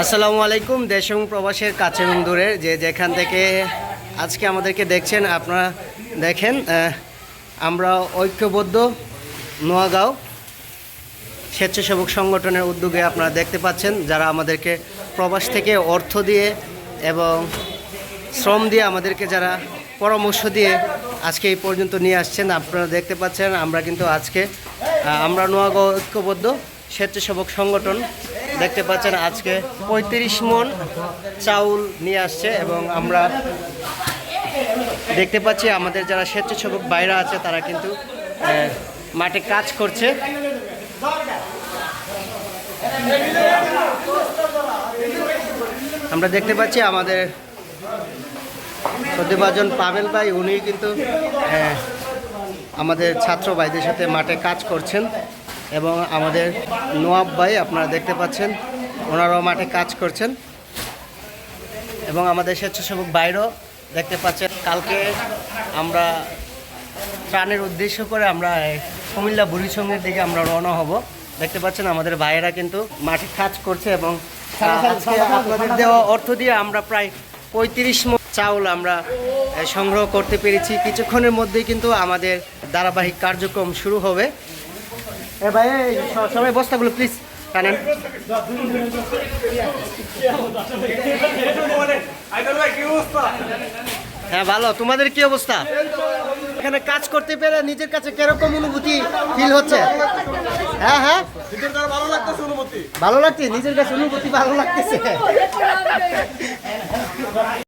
আসসালামু আলাইকুম, দেশ এবং প্রবাসের কাছে এবং দূরের যে যেখান থেকে আজকে আমাদেরকে দেখছেন, আপনারা দেখেন আমরা ঐক্যবদ্ধ নোয়াগাঁও স্বেচ্ছাসেবক সংগঠনের উদ্যোগে আপনারা দেখতে পাচ্ছেন, যারা আমাদেরকে প্রবাস থেকে অর্থ দিয়ে এবং শ্রম দিয়ে আমাদেরকে যারা পরামর্শ দিয়ে আজকে এই পর্যন্ত নিয়ে আসছেন, আপনারা দেখতে পাচ্ছেন, আমরা কিন্তু আজকে আমরা নোয়াগাঁও ঐক্যবদ্ধ স্বেচ্ছাসেবক সংগঠন দেখতে পাচ্ছেন আজকে পঁয়ত্রিশ মন চাউল নিয়ে আসছে এবং আমরা দেখতে পাচ্ছি আমাদের যারা স্বেচ্ছাসেবক বাইরা আছে, তারা কিন্তু মাঠে কাজ করছে। আমরা দেখতে পাচ্ছি আমাদের প্রতিভাজন পাবেল ভাই উনি কিন্তু আমাদের ছাত্র ভাইদের সাথে মাঠে কাজ করছেন। এবং আমাদের নোয়াব ভাই আপনারা দেখতে পাচ্ছেন ওনারাও মাঠে কাজ করছেন। এবং আমাদের স্বেচ্ছাসেবক বাইরেও দেখতে পাচ্ছেন কালকে আমরা ত্রাণের উদ্দেশ্য করে আমরা কুমিল্লা বুড়িসঙ্গের দিকে আমরা রওনা হব। দেখতে পাচ্ছেন আমাদের ভাইয়েরা কিন্তু মাঠে কাজ করছে এবং আপনাদের দেওয়া অর্থ দিয়ে আমরা প্রায় পঁয়ত্রিশ মণ চাউল আমরা সংগ্রহ করতে পেরেছি। কিছুক্ষণের মধ্যেই কিন্তু আমাদের ধারাবাহিক কার্যক্রম শুরু হবে। এ ভাই সবাই বস্তাগুলো প্লিজ টানেন হ্যাঁ ভালো। তোমাদের কি অবস্থা? এখানে কাজ করতে পেরে নিজের কাছে কীরকম অনুভূতি ফিল হচ্ছে? হ্যাঁ হ্যাঁ। ভালো লাগছে? নিজের কাছে অনুভূতি ভালো লাগতেছে।